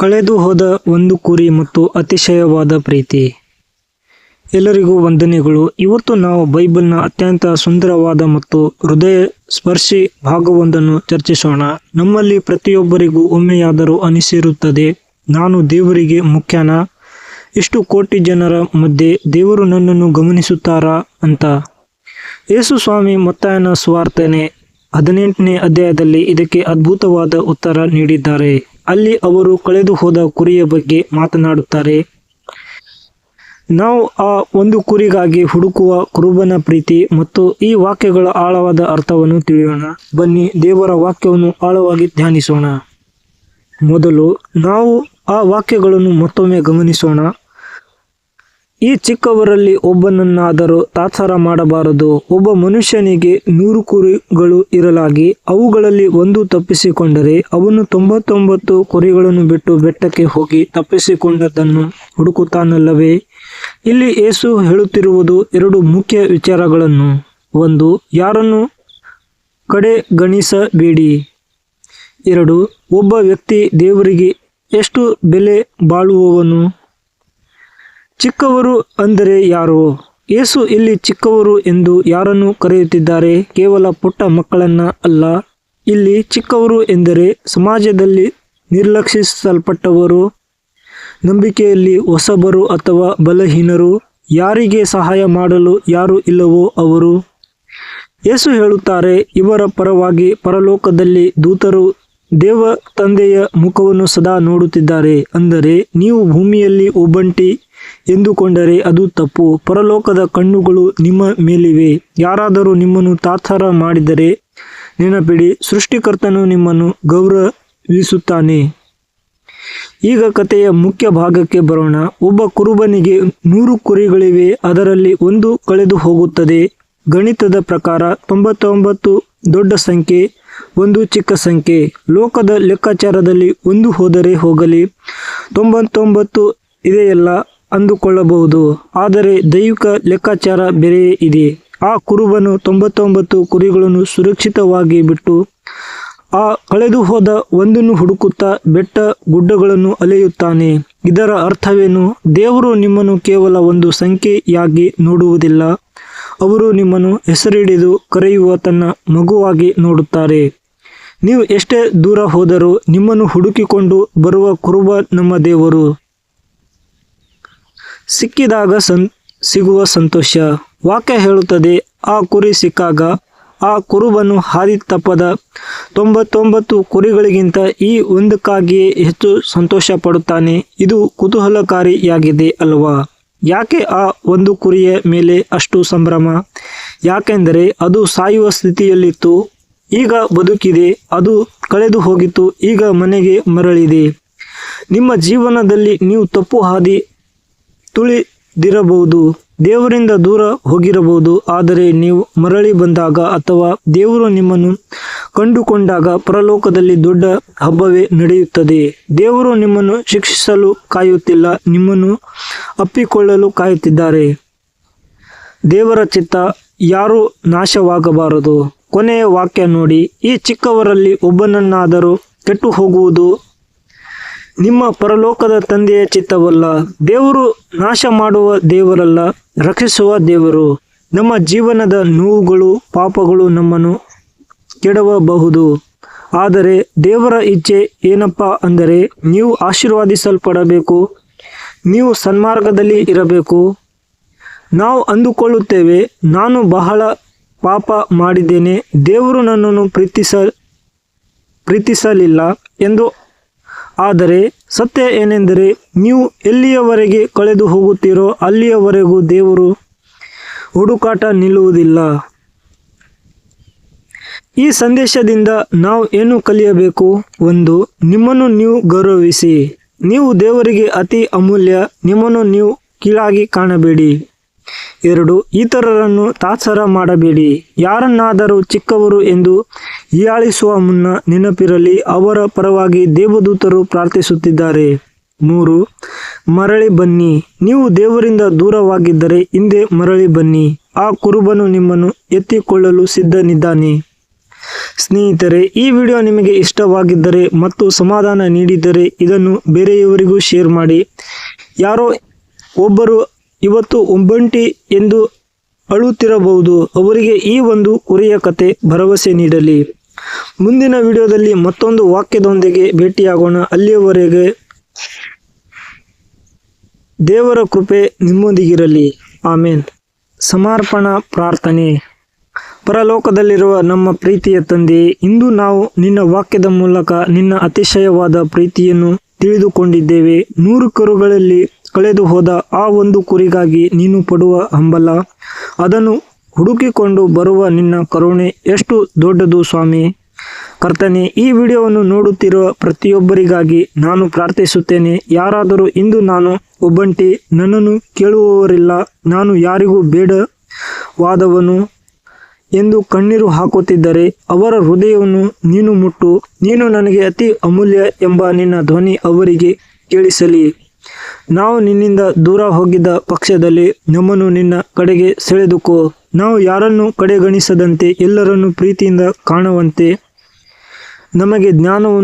ಕಳೆದು ಹೋದ ಒಂದು ಕುರಿ ಮತ್ತು ಅತಿಶಯವಾದ ಪ್ರೀತಿ. ಎಲ್ಲರಿಗೂ ವಂದನೆಗಳು. ಇವತ್ತು ನಾವು ಬೈಬಲ್ನ ಅತ್ಯಂತ ಸುಂದರವಾದ ಮತ್ತು ಹೃದಯ ಸ್ಪರ್ಶಿ ಭಾಗವೊಂದನ್ನು ಚರ್ಚಿಸೋಣ. ನಮ್ಮಲ್ಲಿ ಪ್ರತಿಯೊಬ್ಬರಿಗೂ ಒಮ್ಮೆಯಾದರೂ ಅನಿಸಿರುತ್ತದೆ, ನಾನು ದೇವರಿಗೆ ಮುಖ್ಯನ? ಇಷ್ಟು ಕೋಟಿ ಜನರ ಮಧ್ಯೆ ದೇವರು ನನ್ನನ್ನು ಗಮನಿಸುತ್ತಾರಾ? ಅಂತ. ಯೇಸು ಸ್ವಾಮಿ ಮತ್ತಾಯನ ಸ್ವಾರ್ಥನೆ ಹದಿನೆಂಟನೇ ಅಧ್ಯಾಯದಲ್ಲಿ ಇದಕ್ಕೆ ಅದ್ಭುತವಾದ ಉತ್ತರ ನೀಡಿದ್ದಾರೆ. ಅಲ್ಲಿ ಅವರು ಕಳೆದು ಹೋದ ಕುರಿಯ ಬಗ್ಗೆ ಮಾತನಾಡುತ್ತಾರೆ. ನಾವು ಆ ಒಂದು ಕುರಿಗಾಗಿ ಹುಡುಕುವ ಕುರುಬನ ಪ್ರೀತಿ ಮತ್ತು ಈ ವಾಕ್ಯಗಳ ಆಳವಾದ ಅರ್ಥವನ್ನು ತಿಳಿಯೋಣ. ಬನ್ನಿ, ದೇವರ ವಾಕ್ಯವನ್ನು ಆಳವಾಗಿ ಧ್ಯಾನಿಸೋಣ. ಮೊದಲು ನಾವು ಆ ವಾಕ್ಯಗಳನ್ನು ಮತ್ತೊಮ್ಮೆ ಗಮನಿಸೋಣ. ಈ ಚಿಕ್ಕವರಲ್ಲಿ ಒಬ್ಬನನ್ನಾದರೂ ತಾತ್ಸಾರ ಮಾಡಬಾರದು. ಒಬ್ಬ ಮನುಷ್ಯನಿಗೆ ನೂರು ಕುರಿಗಳು ಇರಲಾಗಿ, ಅವುಗಳಲ್ಲಿ ಒಂದು ತಪ್ಪಿಸಿಕೊಂಡರೆ ಅವನು ತೊಂಬತ್ತೊಂಬತ್ತು ಕುರಿಗಳನ್ನು ಬಿಟ್ಟು ಬೆಟ್ಟಕ್ಕೆ ಹೋಗಿ ತಪ್ಪಿಸಿಕೊಂಡದ್ದನ್ನು ಹುಡುಕುತ್ತಾನಲ್ಲವೇ? ಇಲ್ಲಿ ಏಸು ಹೇಳುತ್ತಿರುವುದು ಎರಡು ಮುಖ್ಯ ವಿಚಾರಗಳನ್ನು. ಒಂದು, ಯಾರನ್ನು ಕಡೆ ಗಣಿಸಬೇಡಿ ಎರಡು, ಒಬ್ಬ ವ್ಯಕ್ತಿ ದೇವರಿಗೆ ಎಷ್ಟು ಬೆಲೆ ಬಾಳುವವನು? ಚಿಕ್ಕವರು ಅಂದರೆ ಯಾರು? ಯೇಸು ಇಲ್ಲಿ ಚಿಕ್ಕವರು ಎಂದು ಯಾರನ್ನು ಕರೆಯುತ್ತಿದ್ದಾರೆ? ಕೇವಲ ಪುಟ್ಟ ಮಕ್ಕಳನ್ನ ಅಲ್ಲ. ಇಲ್ಲಿ ಚಿಕ್ಕವರು ಎಂದರೆ ಸಮಾಜದಲ್ಲಿ ನಿರ್ಲಕ್ಷಿಸಲ್ಪಟ್ಟವರು. ನಂಬಿಕೆಯಲ್ಲಿ ಹೊಸಬರು ಅಥವಾ ಬಲಹೀನರು. ಯಾರಿಗೆ ಸಹಾಯ ಮಾಡಲು ಯಾರು ಇಲ್ಲವೋ ಅವರು. ಯೇಸು ಹೇಳುತ್ತಾರೆ, ಇವರ ಪರವಾಗಿ ಪರಲೋಕದಲ್ಲಿ ದೂತರು ದೇವ ತಂದೆಯ ಮುಖವನ್ನು ಸದಾ ನೋಡುತ್ತಿದ್ದಾರೆ. ಅಂದರೆ ನೀವು ಭೂಮಿಯಲ್ಲಿ ಒಬ್ಬಂಟಿ ಎಂದುಕೊಂಡರೆ ಅದು ತಪ್ಪು. ಪರಲೋಕದ ಕಣ್ಣುಗಳು ನಿಮ್ಮ ಮೇಲಿವೆ. ಯಾರಾದರೂ ನಿಮ್ಮನ್ನು ತಾತ್ಸಾರ ಮಾಡಿದರೆ ನೆನಪಿಡಿ, ಸೃಷ್ಟಿಕರ್ತನು ನಿಮ್ಮನ್ನು ಗೌರವಿಸುತ್ತಾನೆ. ಈಗ ಕಥೆಯ ಮುಖ್ಯ ಭಾಗಕ್ಕೆ ಬರೋಣ. ಒಬ್ಬ ಕುರುಬನಿಗೆ ನೂರು ಕುರಿಗಳಿವೆ. ಅದರಲ್ಲಿ ಒಂದು ಕಳೆದು ಹೋಗುತ್ತದೆ. ಗಣಿತದ ಪ್ರಕಾರ ತೊಂಬತ್ತೊಂಬತ್ತು ದೊಡ್ಡ ಸಂಖ್ಯೆ, ಒಂದು ಚಿಕ್ಕ ಸಂಖ್ಯೆ. ಲೋಕದ ಲೆಕ್ಕಾಚಾರದಲ್ಲಿ ಒಂದು ಹೋದರೆ ಹೋಗಲಿ. ತೊಂಬತ್ತೊಂಬತ್ತು ಇದೆಯಲ್ಲ. ಅಂದುಕೊಳ್ಳಬಹುದು. ಆದರೆ ದೈವಿಕ ಲೆಕ್ಕಾಚಾರ ಬೇರೆಯೇ ಇದೆ. ಆ ಕುರುಬನು ತೊಂಬತ್ತೊಂಬತ್ತು ಕುರಿಗಳನ್ನು ಸುರಕ್ಷಿತವಾಗಿ ಬಿಟ್ಟು, ಆ ಕಳೆದು ಹೋದ ಒಂದನ್ನು ಹುಡುಕುತ್ತಾ ಬೆಟ್ಟ ಗುಡ್ಡಗಳನ್ನು ಅಲೆಯುತ್ತಾನೆ. ಇದರ ಅರ್ಥವೇನು? ದೇವರು ನಿಮ್ಮನ್ನು ಕೇವಲ ಒಂದು ಸಂಖ್ಯೆಯಾಗಿ ನೋಡುವುದಿಲ್ಲ. ಅವರು ನಿಮ್ಮನ್ನು ಹೆಸರಿಡಿದು ಕರೆಯುವ ತನ್ನ ಮಗುವಾಗಿ ನೋಡುತ್ತಾರೆ. ನೀವು ಎಷ್ಟೇ ದೂರ ಹೋದರೂ ನಿಮ್ಮನ್ನು ಹುಡುಕಿಕೊಂಡು ಬರುವ ಕುರುಬ ನಮ್ಮ ದೇವರು. ಸಿಕ್ಕಿದಾಗ ಸಂ ಸಿಗುವ ಸಂತೋಷ. ವಾಕ್ಯ ಹೇಳುತ್ತದೆ, ಆ ಕುರಿ ಸಿಕ್ಕಾಗ, ಆ ಕುರುಬನು ಹಾದಿ ತಪ್ಪದ. ತೊಂಬತ್ತೊಂಬತ್ತು ಕುರಿಗಳಿಗಿಂತ ಈ ಒಂದಕ್ಕಾಗಿಯೇ ಹೆಚ್ಚು ಸಂತೋಷ ಪಡುತ್ತಾನೆ. ಇದು ಕುತೂಹಲಕಾರಿಯಾಗಿದೆ ಅಲ್ವಾ? ಯಾಕೆ ಆ ಒಂದು ಕುರಿಯ ಮೇಲೆ ಅಷ್ಟು ಸಂಭ್ರಮ? ಯಾಕೆಂದರೆ ಅದು ಸಾಯುವ ಸ್ಥಿತಿಯಲ್ಲಿತ್ತು. ಈಗ ಬದುಕಿದೆ, ಅದು ಕಳೆದು ಹೋಗಿತ್ತು, ಈಗ ಮನೆಗೆ ಮರಳಿದೆ. ನಿಮ್ಮ ಜೀವನದಲ್ಲಿ ನೀವು ತಪ್ಪು ಹಾದಿ ತುಳಿದಿರಬಹುದು. ದೇವರಿಂದ ದೂರ ಹೋಗಿರಬಹುದು. ಆದರೆ ನೀವು ಮರಳಿ ಬಂದಾಗ ಅಥವಾ ದೇವರು ನಿಮ್ಮನ್ನು ಕಂಡುಕೊಂಡಾಗ ಪರಲೋಕದಲ್ಲಿ ದೊಡ್ಡ ಹಬ್ಬವೇ ನಡೆಯುತ್ತದೆ. ದೇವರು ನಿಮ್ಮನ್ನು ಶಿಕ್ಷಿಸಲು ಕಾಯುತ್ತಿಲ್ಲ, ನಿಮ್ಮನ್ನು ಅಪ್ಪಿಕೊಳ್ಳಲು ಕಾಯುತ್ತಿದ್ದಾರೆ. ದೇವರ ಚಿತ್ತ ಯಾರೂ ನಾಶವಾಗಬಾರದು. ಕೊನೆಯ ವಾಕ್ಯ ನೋಡಿ, ಈ ಚಿಕ್ಕವರಲ್ಲಿ ಒಬ್ಬನನ್ನಾದರೂ ಕೆಟ್ಟು ಹೋಗುವುದು ನಿಮ್ಮ ಪರಲೋಕದ ತಂದೆಯ ಚಿತ್ತವಲ್ಲ. ದೇವರು ನಾಶ ಮಾಡುವ ದೇವರಲ್ಲ, ರಕ್ಷಿಸುವ ದೇವರು. ನಮ್ಮ ಜೀವನದ ನೋವುಗಳು, ಪಾಪಗಳು ನಮ್ಮನ್ನು ಕೆಡವಬಹುದು. ಆದರೆ ದೇವರ ಇಚ್ಛೆ ಏನಪ್ಪ ಅಂದರೆ, ನೀವು ಆಶೀರ್ವಾದಿಸಲ್ಪಡಬೇಕು. ನೀವು ಸನ್ಮಾರ್ಗದಲ್ಲಿ ಇರಬೇಕು. ನಾವು ಅಂದುಕೊಳ್ಳುತ್ತೇವೆ, ನಾನು ಬಹಳ ಪಾಪ ಮಾಡಿದ್ದೇನೆ, ದೇವರು ನನ್ನನ್ನು ಪ್ರೀತಿಸ, ಪ್ರೀತಿಸಲಿಲ್ಲ ಎಂದು ಆದರೆ ಸತ್ಯ ಏನೆಂದರೆ ನೀವು ಎಲ್ಲಿಯವರೆಗೆ ಕಳೆದು ಹೋಗುತ್ತೀರೋ ಅಲ್ಲಿಯವರೆಗೂ ದೇವರು ಹುಡುಕಾಟ ನಿಲ್ಲುವುದಿಲ್ಲ. ಈ ಸಂದೇಶದಿಂದ ನಾವು ಏನು ಕಲಿಯಬೇಕು? ಒಂದು, ನಿಮ್ಮನ್ನು ನೀವು ಗೌರವಿಸಿ. ನೀವು ದೇವರಿಗೆ ಅತಿ ಅಮೂಲ್ಯ, ನಿಮ್ಮನ್ನು ನೀವು ಕೀಳಾಗಿ ಕಾಣಬೇಡಿ. ಎರಡು, ಇತರರನ್ನು ತಾತ್ಸರ ಮಾಡಬೇಡಿ. ಯಾರನ್ನಾದರೂ ಚಿಕ್ಕವರು ಎಂದು ಹೀಯಾಳಿಸುವ ಮುನ್ನ ನೆನಪಿರಲಿ, ಅವರ ಪರವಾಗಿ ದೇವದೂತರು ಪ್ರಾರ್ಥಿಸುತ್ತಿದ್ದಾರೆ. ಮೂರು, ಮರಳಿ ಬನ್ನಿ. ನೀವು ದೇವರಿಂದ ದೂರವಾಗಿದ್ದರೆ ಹಿಂದೆ ಮರಳಿ ಬನ್ನಿ. ಆ ಕುರುಬನು ನಿಮ್ಮನ್ನು ಎತ್ತಿಕೊಳ್ಳಲು ಸಿದ್ಧನಿದ್ದಾನೆ. ಸ್ನೇಹಿತರೆ, ಈ ವಿಡಿಯೋ ನಿಮಗೆ ಇಷ್ಟವಾಗಿದ್ದರೆ ಮತ್ತು ಸಮಾಧಾನ ನೀಡಿದರೆ ಇದನ್ನು ಬೇರೆಯವರಿಗೂ ಶೇರ್ ಮಾಡಿ. ಯಾರೋ ಒಬ್ಬರು ಇವತ್ತು ಒಬ್ಬಂಟಿ ಎಂದು ಅಳುತ್ತಿರಬಹುದು. ಅವರಿಗೆ ಈ ಒಂದು ಉರಿಯ ಕತೆ ಭರವಸೆ ನೀಡಲಿ. ಮುಂದಿನ ವಿಡಿಯೋದಲ್ಲಿ ಮತ್ತೊಂದು ವಾಕ್ಯದೊಂದಿಗೆ ಭೇಟಿಯಾಗೋಣ. ಅಲ್ಲಿಯವರೆಗೆ ದೇವರ ಕೃಪೆ ನಿಮ್ಮೊಂದಿಗಿರಲಿ. ಆಮೇನ್. ಸಮರ್ಪಣಾ ಪ್ರಾರ್ಥನೆ. ಪರಲೋಕದಲ್ಲಿರುವ ನಮ್ಮ ಪ್ರೀತಿಯ ತಂದೆ, ಇಂದು ನಾವು ನಿನ್ನ ವಾಕ್ಯದ ಮೂಲಕ ನಿನ್ನ ಅತಿಶಯವಾದ ಪ್ರೀತಿಯನ್ನು ತಿಳಿದುಕೊಂಡಿದ್ದೇವೆ. ನೂರು ಕರುಗಳಲ್ಲಿ ಕಳೆದು ಹೋದ ಆ ಒಂದು ಕುರಿಗಾಗಿ ನೀನು ಪಡುವ ಹಂಬಲ. ಅದನ್ನು ಹುಡುಕಿಕೊಂಡು ಬರುವ ನಿನ್ನ ಕರುಣೆ ಎಷ್ಟು ದೊಡ್ಡದು ಸ್ವಾಮಿ. ಕರ್ತನೆ, ಈ ವಿಡಿಯೋವನ್ನು ನೋಡುತ್ತಿರುವ ಪ್ರತಿಯೊಬ್ಬರಿಗಾಗಿ ನಾನು ಪ್ರಾರ್ಥಿಸುತ್ತೇನೆ. ಯಾರಾದರೂ ಇಂದು ನಾನು ಒಬ್ಬಂಟಿ, ನನ್ನನ್ನು ಕೇಳುವವರಿಲ್ಲ, ನಾನು ಯಾರಿಗೂ ಬೇಡವಾದವನು ಎಂದು ಕಣ್ಣೀರು ಹಾಕುತ್ತಿದ್ದರೆ ಅವರ ಹೃದಯವನ್ನು ನೀನು ಮುಟ್ಟು, ನೀನು ನನಗೆ ಅತಿ ಅಮೂಲ್ಯ ಎಂಬ ನಿನ್ನ ಧ್ವನಿ ಅವರಿಗೆ ಕೇಳಿಸಲಿ. ನಾವು ನಿನ್ನಿಂದ ದೂರ ಹೋಗಿದ್ದ ಪಕ್ಷದಲ್ಲಿ ನಮ್ಮನ್ನು ನಿನ್ನ ಕಡೆಗೆ ಸೆಳೆದುಕೋ. ನಾವು ಯಾರನ್ನು ಕಡೆಗಣಿಸದಂತೆ ಎಲ್ಲರನ್ನು ಪ್ರೀತಿಯಿಂದ ಕಾಣುವಂತೆ. ನಮಗೆ ಜ್ಞಾನವನ್ನು